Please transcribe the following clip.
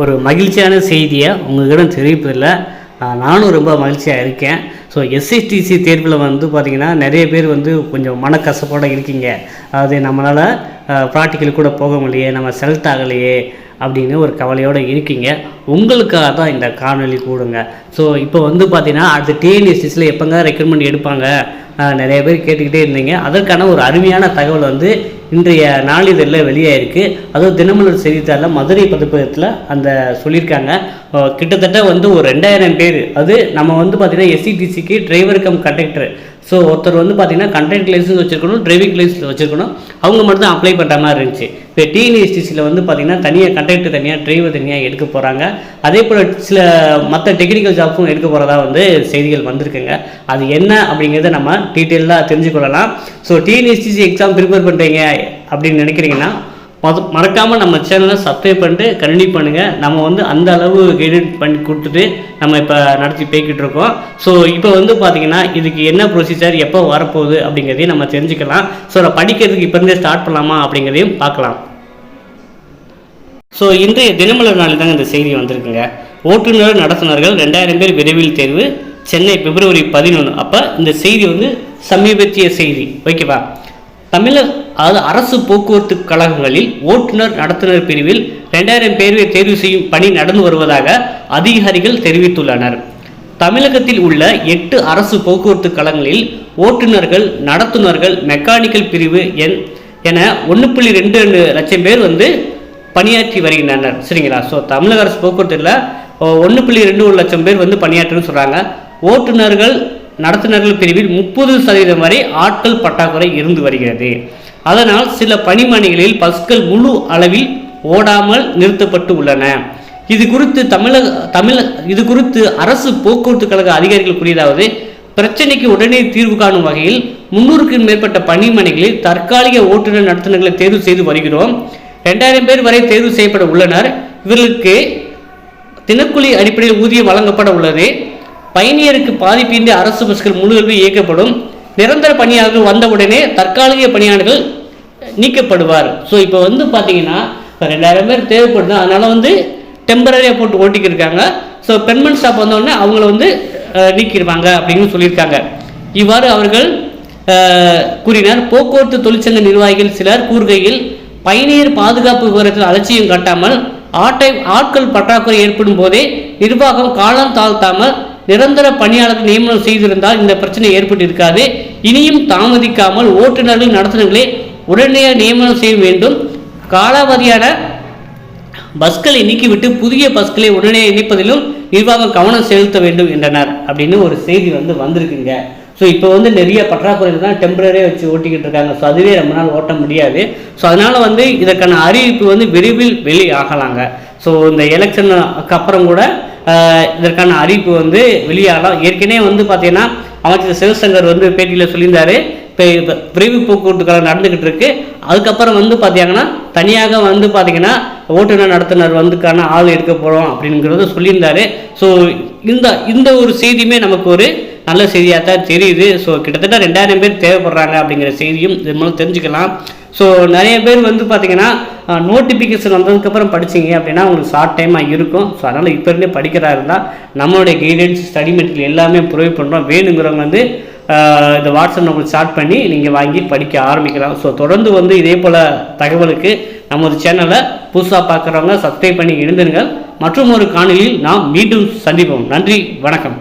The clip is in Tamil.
ஒரு மகிழ்ச்சியான செய்தியை உங்ககிட்ட தெரிவிப்பதில் நானும் ரொம்ப மகிழ்ச்சியாக இருக்கேன். ஸோ எஸ்எஸ்டிசி தேர்வில் வந்து பார்த்திங்கன்னா நிறைய பேர் வந்து கொஞ்சம் மனக்கசப்போடு இருக்கீங்க. அதாவது நம்மளால் ப்ராக்டிக்கல் கூட போக முடியலையே நம்ம செலக்ட் ஆகலையே அப்படின்னு ஒரு கவலையோடு இருக்கீங்க. உங்களுக்காக தான் இந்த காணொலி கூடுங்க. ஸோ இப்போ வந்து பார்த்தீங்கன்னா அடுத்த டிஎன்எஸ்டிஸில் எப்போங்க ரெக்ரூட்மெண்ட் எடுப்பாங்க? நிறைய பேர் கேட்டுக்கிட்டே இருந்தீங்க. அதற்கான ஒரு அருமையான தகவல் வந்து இன்றைய நாளிதழில் வெளியாயிருக்கு. அதுவும் தினமலர் செய்தித்தாளில் மதுரை பதிப்பகத்தில் அந்த சொல்லியிருக்காங்க. கிட்டத்தட்ட வந்து ஒரு ரெண்டாயிரம் பேர். அது நம்ம வந்து பார்த்திங்கன்னா எஸ்சிடிசிக்கு டிரைவர் கம் கண்டக்டர் ஸோ ஒருத்தர் வந்து பார்த்திங்கன்னா கண்டக்டர் லைசன்ஸ் வச்சுருக்கணும் டிரைவிங் லைசன்ஸ் வச்சுருக்கணும். அவங்க மட்டும் தான் அப்ளை பண்ணுற மாதிரி இருந்துச்சு. இப்போ டிஎன்எஸ்டிசியில் வந்து பார்த்திங்கன்னா தனியாக கண்டக்டர் தனியாக டிரைவர் தனியாக எடுக்க போகிறாங்க அதே போல் சில மற்ற டெக்னிக்கல் ஜாப்ஸும் எடுக்க போகிறதா வந்து செய்திகள் வந்திருக்குங்க. அது என்ன அப்படிங்கிறத நம்ம டீட்டெயிலாக தெரிஞ்சுக்கொள்ளலாம். ஸோ டிஎன்எஸ்டிசி எக்ஸாம் ப்ரிப்பேர் பண்ணுறீங்க அப்படின்னு நினைக்கிறீங்கன்னா மத மறக்காமல் நம்ம சேனலை சப்ஸ்கிரைப் பண்ணிட்டு கண்டினியூ பண்ணுங்கள் நம்ம வந்து அந்த அளவு கைடட் பண்ணி கொடுத்துட்டு நம்ம இப்போ நடத்தி போய்கிட்டு இருக்கோம். ஸோ இப்போ வந்து பார்த்தீங்கன்னா இதுக்கு என்ன ப்ரொசீஜர் எப்போ வரப்போகுது அப்படிங்கிறதையும் நம்ம தெரிஞ்சுக்கலாம். ஸோ நான் படிக்கிறதுக்கு இப்போ இருந்தே ஸ்டார்ட் பண்ணலாமா அப்படிங்கிறதையும் பார்க்கலாம். ஸோ இன்றைய தினமலர் நாளில் தாங்க இந்த செய்தி வந்திருக்குங்க. ஓட்டுநர் நடத்துனர்கள் ரெண்டாயிரம் பேர் விரைவில் தேர்வு. சென்னை பிப்ரவரி பதினொன்று அப்போ இந்த செய்தி வந்து சமீபத்திய செய்தி. ஓகேவா தமிழக அதாவது அரசு போக்குவரத்து கழகங்களில் ஓட்டுநர் நடத்துனர் பிரிவில் ரெண்டாயிரம் பேரை தேர்வு செய்யும் பணி நடந்து வருவதாக அதிகாரிகள் தெரிவித்துள்ளனர். தமிழகத்தில் உள்ள எட்டு அரசு போக்குவரத்து கழகங்களில் ஓட்டுநர்கள் நடத்துனர்கள் மெக்கானிக்கல் பிரிவு என் என ஒன்று புள்ளி ரெண்டு ரெண்டு லட்சம் பேர் வந்து பணியாற்றி வருகின்றனர். சரிங்களா? ஸோ தமிழக அரசு போக்குவரத்தில் ஒன்று புள்ளி ரெண்டு ஒரு லட்சம் பேர் வந்து பணியாற்றுன்னு சொல்கிறாங்க ஓட்டுநர்கள் நடத்துனர்கள் பிரிவில் முப்பது சதவீதம் வரை ஆட்கள் பற்றாக்குறை இருந்து வருகிறது. அதனால் சில பணிமனைகளில் பஸ்கள் முழு அளவில் ஓடாமல் நிறுத்தப்பட்டு உள்ளன. இது குறித்து தமிழக தமிழ இது குறித்து அரசு போக்குவரத்து கழக அதிகாரிகள் கூறியதாவது பிரச்சனைக்கு உடனே தீர்வு காணும் வகையில் முன்னூறுக்கும் மேற்பட்ட பணிமனைகளில் தற்காலிக ஓட்டுநர் நடத்துனர்களை தேர்வு செய்து வருகிறோம். ரெண்டாயிரம் பேர் வரை தேர்வு செய்யப்பட உள்ளனர். இவர்களுக்கு தினக்கூலி அடிப்படையில் ஊதியம் வழங்கப்பட உள்ளது. பயணியருக்கு பாதிப்பின்றி அரசு பஸ்கள் முழுவதும் இயக்கப்படும். நிரந்தர பணியாளர்கள் வந்தவுடனே தற்காலிக பணியாளர்கள் நீக்கப்படுவார். ஸோ இப்போ வந்து பார்த்தீங்கன்னா இப்போ ரெண்டாயிரம் பேர் தேவைப்படுது. அதனால் வந்து டெம்பரரியாக போட்டு ஓட்டிக்கிட்டு இருக்காங்க ஸோ பெண்மன் ஸ்டாப் வந்தோடனே அவங்கள வந்து நீக்கிடுவாங்க அப்படின்னு சொல்லியிருக்காங்க. இவ்வாறு அவர்கள் கூறினார். போக்குவரத்து தொழிற்சங்க நிர்வாகிகள் சிலர் கூறுகையில் பயணியர் பாதுகாப்பு விவரத்தில் அலட்சியம் காட்டாமல் ஆட்டை ஆட்கள் பற்றாக்குறை ஏற்படும் போதே நிர்வாகம் காலம் தாழ்த்தாமல் நிரந்தர பணியாளர்கள் நியமனம் செய்திருந்தால் இந்த பிரச்சனை ஏற்பட்டு இருக்காது இனியும் தாமதிக்காமல் ஓட்டுநர்கள் நடத்துனர்களை உடனடியாக நியமனம் செய்ய வேண்டும். காலாவதியான பஸ்களை நீக்கிவிட்டு புதிய பஸ்களை உடனே இணைப்பதிலும் நிர்வாகம் கவனம் செலுத்த வேண்டும் என்றனர். அப்படின்னு ஒரு செய்தி வந்து வந்திருக்குங்க. ஸோ இப்போ வந்து நிறைய பற்றாக்குறைகள் தான் டெம்பரரியாக வச்சு ஓட்டிக்கிட்டு இருக்காங்க. ஸோ அதுவே ரொம்ப நாள் ஓட்ட முடியாது. ஸோ அதனால் வந்து இதற்கான அறிவிப்பு வந்து விரைவில் வெளியாகலாங்க. ஸோ இந்த எலெக்ஷனுக்கு அப்புறம் கூட இதற்கான அறிவிப்பு வந்து வெளியாகலாம் ஏற்கனவே வந்து பார்த்தீங்கன்னா அமைச்சர் சிவசங்கர் வந்து பேட்டியில் சொல்லியிருந்தாரு. இப்போ விரைவு போக்குவரத்துக்கள் நடந்துக்கிட்டு இருக்கு. அதுக்கப்புறம் வந்து பார்த்தீங்கன்னா தனியாக வந்து பார்த்தீங்கன்னா ஓட்டுநர் நடத்துனர் வந்துக்கான ஆள் எடுக்க போகிறோம் அப்படிங்கிறத சொல்லியிருந்தாரு. ஸோ இந்த இந்த ஒரு செய்தியுமே நமக்கு ஒரு நல்ல செய்தியாக தான் தெரியுது. ஸோ கிட்டத்தட்ட ரெண்டாயிரம் பேர் தேவைப்படுறாங்க அப்படிங்கிற செய்தியும் இது மூலம் தெரிஞ்சுக்கலாம். ஸோ நிறைய பேர் வந்து பார்த்தீங்கன்னா நோட்டிஃபிகேஷன் வந்ததுக்கப்புறம் படிச்சீங்க அப்படின்னா உங்களுக்கு ஷார்ட் டைமாக இருக்கும். ஸோ அதனால் இப்போ இருந்தே படிக்கிறா இருந்தால் நம்மளுடைய கைடன்ஸ் ஸ்டடி மெட்டீரியல் எல்லாமே ப்ரொவைட் பண்ணுறோம் வேணுங்கிறவங்க வந்து இந்த வாட்ஸ்அப் நம்மளுக்கு ஸ்டார்ட் பண்ணி நீங்கள் வாங்கி படிக்க ஆரம்பிக்கலாம். ஸோ தொடர்ந்து வந்து இதே போல் தகவலுக்கு நமது சேனலை புதுசாக பார்க்குறவங்க சப்ஸ்கிரைப் பண்ணி எழுந்துருங்கள். மற்றும் ஒரு காணொலியில் நாம் மீண்டும் சந்திப்போம். நன்றி வணக்கம்.